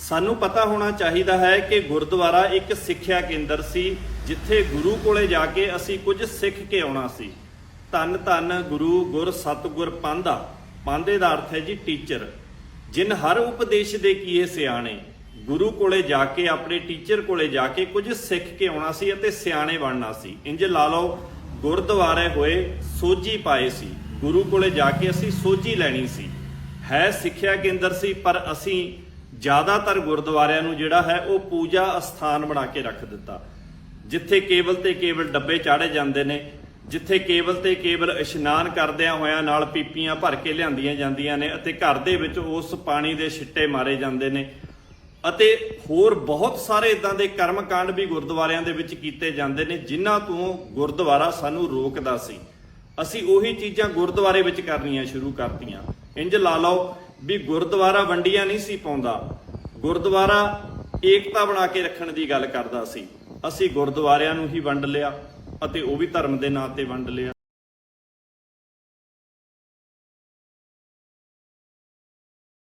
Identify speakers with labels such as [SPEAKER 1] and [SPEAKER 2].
[SPEAKER 1] ਸਾਨੂੰ ਪਤਾ ਹੋਣਾ ਚਾਹੀਦਾ ਹੈ ਕਿ ਗੁਰਦੁਆਰਾ ਇੱਕ ਸਿੱਖਿਆ ਕੇਂਦਰ ਸੀ, ਜਿੱਥੇ ਗੁਰੂ ਕੋਲੇ ਜਾ ਕੇ ਅਸੀਂ ਕੁਝ ਸਿੱਖ ਕੇ ਆਉਣਾ ਸੀ। ਧੰਨ ਧੰਨ ਗੁਰੂ ਗੁਰ ਸਤਗੁਰ ਪਾਂਧਾ ਪਾਂਧੇ ਦਾ ਅਰਥ ਹੈ ਜੀ ਟੀਚਰ। ਜਿਨ ਹਰ ਉਪਦੇਸ਼ ਦੇ ਕੀਏ ਸਿਆਣੇ, ਗੁਰੂ ਕੋਲੇ ਜਾ ਕੇ, ਆਪਣੇ ਟੀਚਰ ਕੋਲੇ ਜਾ ਕੇ ਕੁਝ ਸਿੱਖ ਕੇ ਆਉਣਾ ਸੀ ਅਤੇ ਸਿਆਣੇ ਬਣਨਾ ਸੀ। ਇੰਜ ਲਾ ਲਓ, ਗੁਰਦੁਆਰੇ ਹੋਏ ਸੋਝੀ ਪਾਏ ਸੀ। ਗੁਰੂ ਕੋਲੇ ਜਾ ਕੇ ਅਸੀਂ ਸੋਝੀ ਲੈਣੀ ਸੀ। ਹੈ ਸਿੱਖਿਆ ਕੇਂਦਰ ਸੀ, ਪਰ ਅਸੀਂ ਜ਼ਿਆਦਾਤਰ ਗੁਰਦੁਆਰਿਆਂ ਨੂੰ ਜਿਹੜਾ ਹੈ ਉਹ ਪੂਜਾ ਅਸਥਾਨ ਬਣਾ ਕੇ ਰੱਖ ਦਿੱਤਾ। ਜਿੱਥੇ ਕੇਵਲ ਤੇ ਕੇਵਲ ਡੱਬੇ ਚਾੜੇ ਜਾਂਦੇ ਨੇ, ਜਿੱਥੇ ਕੇਵਲ ਤੇ ਕੇਵਲ ਇਸ਼ਨਾਨ ਕਰਦਿਆਂ ਹੋਇਆਂ ਨਾਲ ਪੀਪੀਆਂ ਭਰ ਕੇ ਲਿਆਂਦੀਆਂ ਜਾਂਦੀਆਂ ਨੇ ਅਤੇ ਘਰ ਦੇ ਵਿੱਚ ਉਸ ਪਾਣੀ ਦੇ ਛਿੱਟੇ ਮਾਰੇ ਜਾਂਦੇ ਨੇ ਅਤੇ ਹੋਰ ਬਹੁਤ ਸਾਰੇ ਇਦਾਂ ਦੇ ਕਰਮਕਾਂਡ ਵੀ ਗੁਰਦੁਆਰਿਆਂ ਦੇ ਵਿੱਚ ਕੀਤੇ ਜਾਂਦੇ ਨੇ, ਜਿਨ੍ਹਾਂ ਤੋਂ ਗੁਰਦੁਆਰਾ ਸਾਨੂੰ ਰੋਕਦਾ ਸੀ। ਅਸੀਂ ਉਹੀ ਚੀਜ਼ਾਂ ਗੁਰਦੁਆਰੇ ਵਿੱਚ ਕਰਨੀਆਂ ਸ਼ੁਰੂ ਕਰਤੀਆਂ। ਇੰਜ ਲਾ ਲਓ ਵੀ ਗੁਰਦੁਆਰਾ ਵੰਡੀਆਂ ਨਹੀਂ ਸੀ ਪਾਉਂਦਾ। ਗੁਰਦੁਆਰਾ ਏਕਤਾ ਬਣਾ ਕੇ ਰੱਖਣ ਦੀ ਗੱਲ ਕਰਦਾ ਸੀ। ਅਸੀਂ ਗੁਰਦੁਆਰਿਆਂ ਨੂੰ ਹੀ ਵੰਡ ਲਿਆ ਅਤੇ ਉਹ ਵੀ ਧਰਮ ਦੇ ਨਾਂ ਤੇ ਵੰਡ ਲਿਆ।